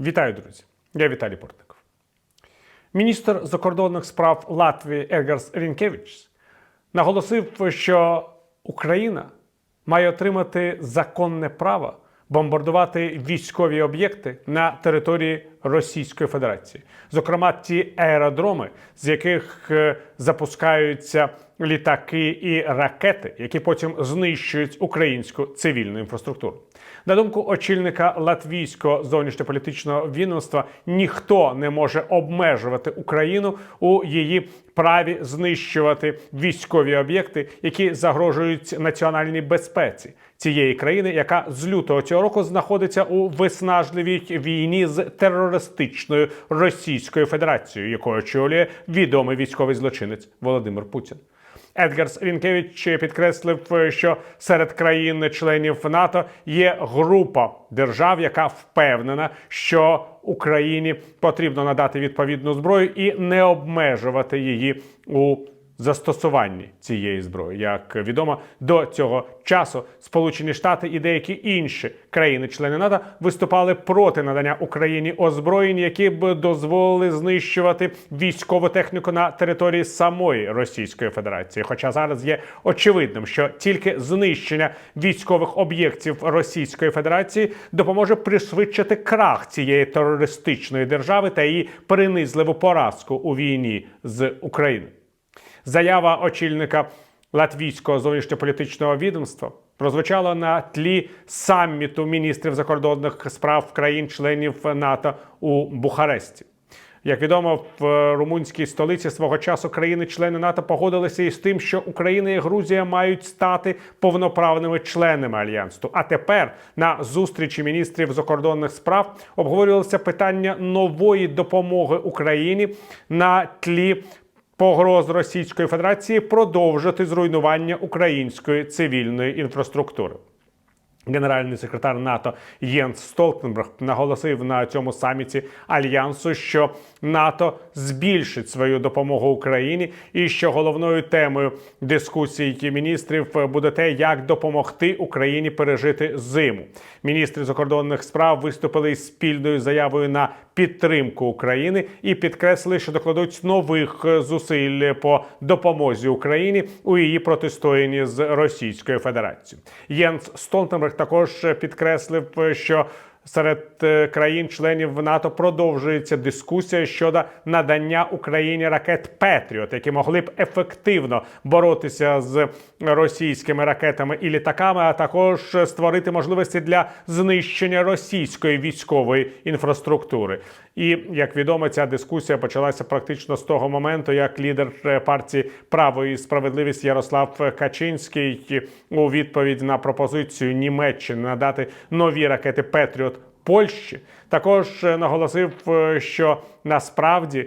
Вітаю, друзі! Я Віталій Портников. Міністр закордонних справ Латвії Егарс Рінкевич наголосив, що Україна має отримати законне право бомбардувати військові об'єкти на території Російської Федерації, зокрема ті аеродроми, з яких е, запускаються літаки і ракети, які потім знищують українську цивільну інфраструктуру. На думку очільника латвійського зовнішньополітичного відомства, ніхто не може обмежувати Україну у її праві знищувати військові об'єкти, які загрожують національній безпеці цієї країни, яка з лютого цього року знаходиться у виснажливій війні з терористичною Російською Федерацією, якою очолює відомий військовий злочинець Володимир Путін. Едгарс Рінкевич підкреслив, що серед країн-членів НАТО є група держав, яка впевнена, що Україні потрібно надати відповідну зброю і не обмежувати її у застосуванні цієї зброї. Як відомо, до цього часу Сполучені Штати і деякі інші країни-члени НАТО виступали проти надання Україні озброєнь, які б дозволили знищувати військову техніку на території самої Російської Федерації. Хоча зараз є очевидним, що тільки знищення військових об'єктів Російської Федерації допоможе пришвидшити крах цієї терористичної держави та її принизливу поразку у війні з Україною. Заява очільника латвійського зовнішньополітичного відомства прозвучала на тлі саміту міністрів закордонних справ країн-членів НАТО у Бухаресті. Як відомо, в румунській столиці свого часу країни-члени НАТО погодилися із тим, що Україна і Грузія мають стати повноправними членами альянсу. А тепер на зустрічі міністрів закордонних справ обговорювалося питання нової допомоги Україні на тлі погроз Російської Федерації продовжити зруйнування української цивільної інфраструктури. Генеральний секретар НАТО Єнс Столтенберг наголосив на цьому саміті альянсу, що НАТО збільшить свою допомогу Україні, і що головною темою дискусій міністрів буде те, як допомогти Україні пережити зиму. Міністри закордонних справ виступили із спільною заявою на підтримку України і підкреслили, що докладуть нових зусиль по допомозі Україні у її протистоянні з Російською Федерацією. Єнс Столтенберг також підкреслив, що Серед е, країн-членів НАТО продовжується дискусія щодо надання Україні ракет Петріот, які могли б ефективно боротися з російськими ракетами і літаками, а також створити можливості для знищення російської військової інфраструктури. І як відомо, ця дискусія почалася практично з того моменту, як лідер е, партії право і справедливість Ярослав Качинський у відповідь на пропозицію Німеччини надати нові ракети Петріот Польщі також е, наголосив, е, що насправді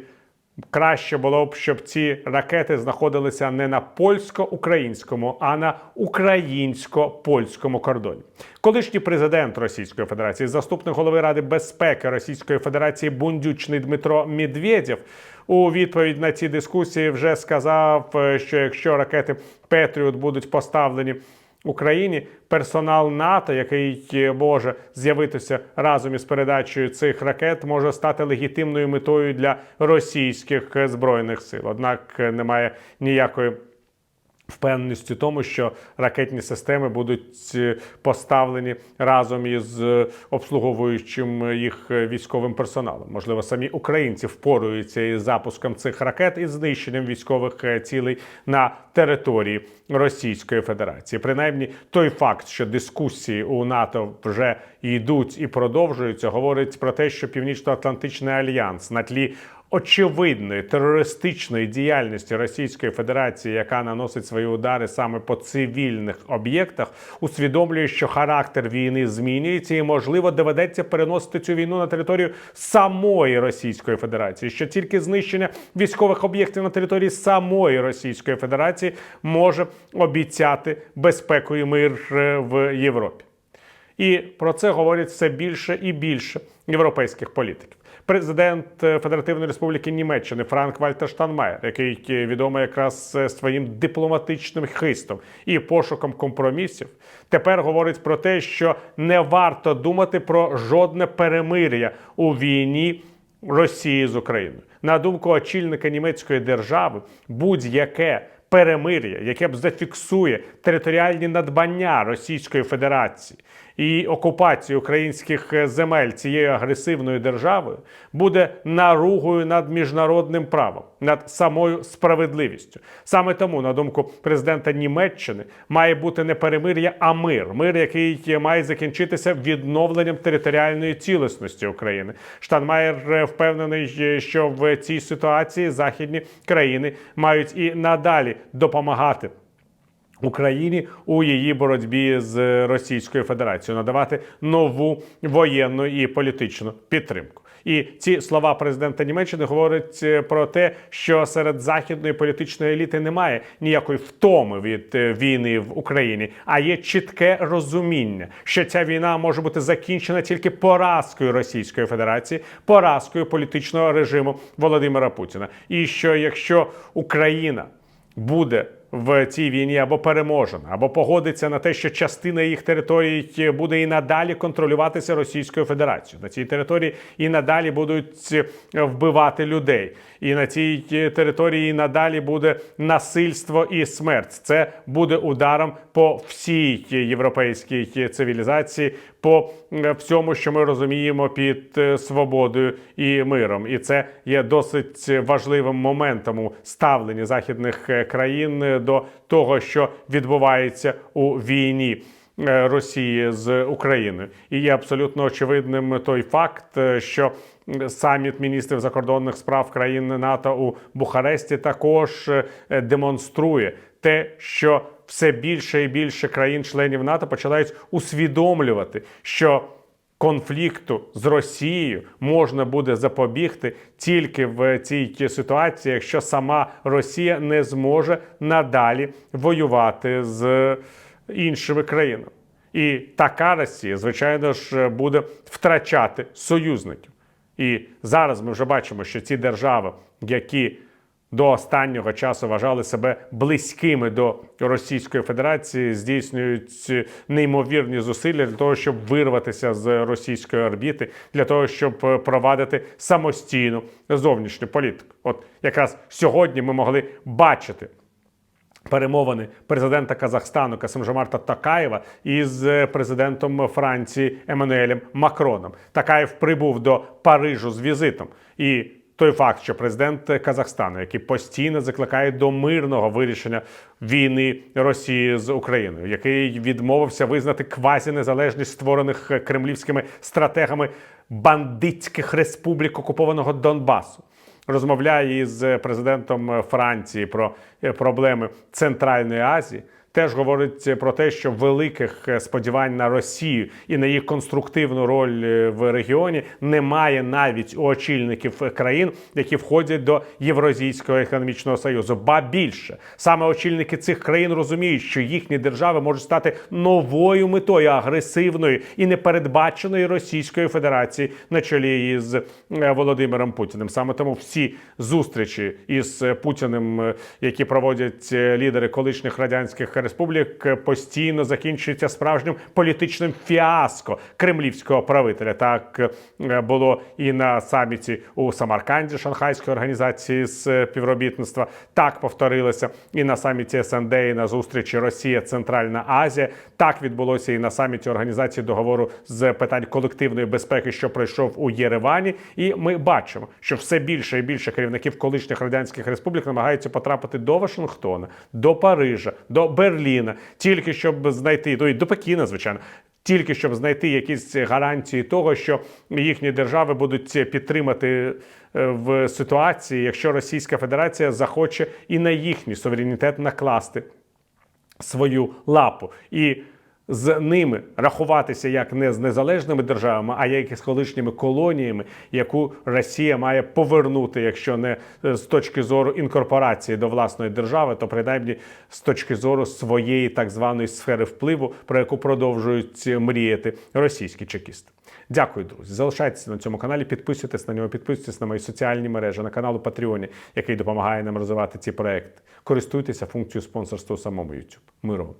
краще було б, щоб ці ракети знаходилися не на польсько-українському, а на українсько-польському кордоні. Колишній президент Російської Федерації, заступник голови Ради безпеки Російської Федерації Бундючний Дмитро Медведєв у відповідь на ці дискусії вже сказав, е, що якщо ракети Петріот будуть поставлені Україні персонал НАТО, який може з'явитися разом із передачею цих ракет, може стати легітимною метою для російських збройних сил. Однак немає ніякої. Впевненості в тому, що ракетні системи будуть поставлені разом із обслуговуючим їх військовим персоналом. Можливо, самі українці впоруються із запуском цих ракет і знищенням військових цілей на території Російської Федерації. Принаймні, той факт, що дискусії у НАТО вже йдуть і продовжуються, говорить про те, що Північно-Атлантичний альянс на тлі очевидної терористичної діяльності Російської Федерації, яка наносить свої удари саме по цивільних об'єктах, усвідомлює, що характер війни змінюється, і можливо доведеться переносити цю війну на територію самої Російської Федерації. Що тільки знищення військових об'єктів на території самої Російської Федерації може обіцяти безпеку і мир е, в Європі. І про це говорять все більше і більше європейських політиків. Президент Федеративної Республіки Німеччини Франк Вальтер Штанмаєр, який е, відомий якраз е, своїм дипломатичним хистом і пошуком компромісів, тепер говорить про те, що не варто думати про жодне перемир'я у війні Росії з Україною. На думку очільника німецької держави, будь-яке перемир'я, яке б зафіксує територіальні надбання Російської Федерації і окупацію українських е, земель цією агресивною державою, буде наругою над міжнародним правом, над самою справедливістю. Саме тому, на думку президента Німеччини, має бути не перемир'я, а мир. Мир, який має закінчитися відновленням територіальної цілісності України. Штанмаєр е, впевнений, е, що в цій ситуації західні країни мають і надалі допомагати. Україні у її боротьбі з Російською Федерацією надавати нову воєнну і політичну підтримку. І ці слова президента Німеччини говорять е, про те, що серед західної політичної еліти немає ніякої втоми від е, війни в Україні, а є чітке розуміння, що ця війна може бути закінчена тільки поразкою Російської Федерації, поразкою політичного режиму Володимира Путіна. І що якщо Україна буде в цій війні або переможена, або погодиться на те, що частина їх територій буде і надалі контролюватися Російською Федерацією. На цій території і надалі будуть е, вбивати людей, і на цій е, території і надалі буде насильство і смерть. Це буде ударом по всій європейській цивілізації, по е, всьому, що ми розуміємо під е, свободою і миром. І це є досить важливим моментом у ставленні західних е, країн до того, що відбувається у війні. Росії з Україною і є абсолютно очевидним той факт, що саміт міністрів закордонних справ країн НАТО у Бухаресті також демонструє те, що все більше і більше країн-членів НАТО починають усвідомлювати, що конфлікту з Росією можна буде запобігти тільки в цій ситуації, якщо сама Росія не зможе надалі воювати з іншими країнами. І така Росія, звичайно ж, буде втрачати союзників. І зараз ми вже бачимо, що ці держави, які до останнього часу вважали себе близькими до Російської Федерації, здійснюють неймовірні зусилля для того, щоб вирватися з російської орбіти, для того, щоб е, провадити самостійну зовнішню політику. От якраз сьогодні ми могли бачити. Перемовини президента Казахстану Касимжамарта Такаєва із е, президентом Франції Еммануелем Макроном. Такаєв прибув до Парижу з візитом. І той факт, що президент Казахстану, який постійно закликає до мирного вирішення війни Росії з Україною, який відмовився визнати квазінезалежність створених кремлівськими стратегами бандитських республік окупованого Донбасу розмовляє із президентом Франції про проблеми Центральної Азії. Теж говорить про те, що великих е, сподівань на Росію і на їх конструктивну роль е, в регіоні немає навіть у очільників країн, які входять до Євразійського економічного союзу. Ба більше саме очільники цих країн розуміють, що їхні держави можуть стати новою метою агресивної і непередбаченої Російської Федерації на чолі із е, Володимиром Путіним. Саме тому всі зустрічі із Путіним, е, які проводять е, лідери колишніх радянських республік, постійно закінчуються справжнім політичним фіаско кремлівського правителя. Так е, було і на саміті у Самарканді Шанхайської організації з е, співробітництва. Так повторилося і на саміті СНД, і на зустрічі Росія Центральна Азія. Так відбулося і на саміті організації договору з питань колективної безпеки, що пройшов у Єревані. І ми бачимо, що все більше і більше керівників колишніх радянських республік намагаються потрапити до Вашингтона, до Парижа, до Берліна, тільки щоб знайти ну, і до Пекіна, звичайно. Тільки щоб знайти якісь гарантії того, що їхні держави будуть підтримати е, в ситуації, якщо Російська Федерація захоче і на їхній суверенітет накласти свою лапу. І з ними рахуватися як не з незалежними державами, а як з колишніми колоніями, яку Росія має повернути, якщо не е, з точки зору інкорпорації до власної держави, то принаймні з точки зору своєї так званої сфери впливу, про яку продовжують мріяти російські чекісти. Дякую, друзі. Залишайтеся на цьому каналі, підписуйтесь на нього, підписуйтесь на мої соціальні мережі, на канал у Патреоні, який допомагає нам розвивати ці проекти. Користуйтеся функцією спонсорства у самому YouTube. Миру!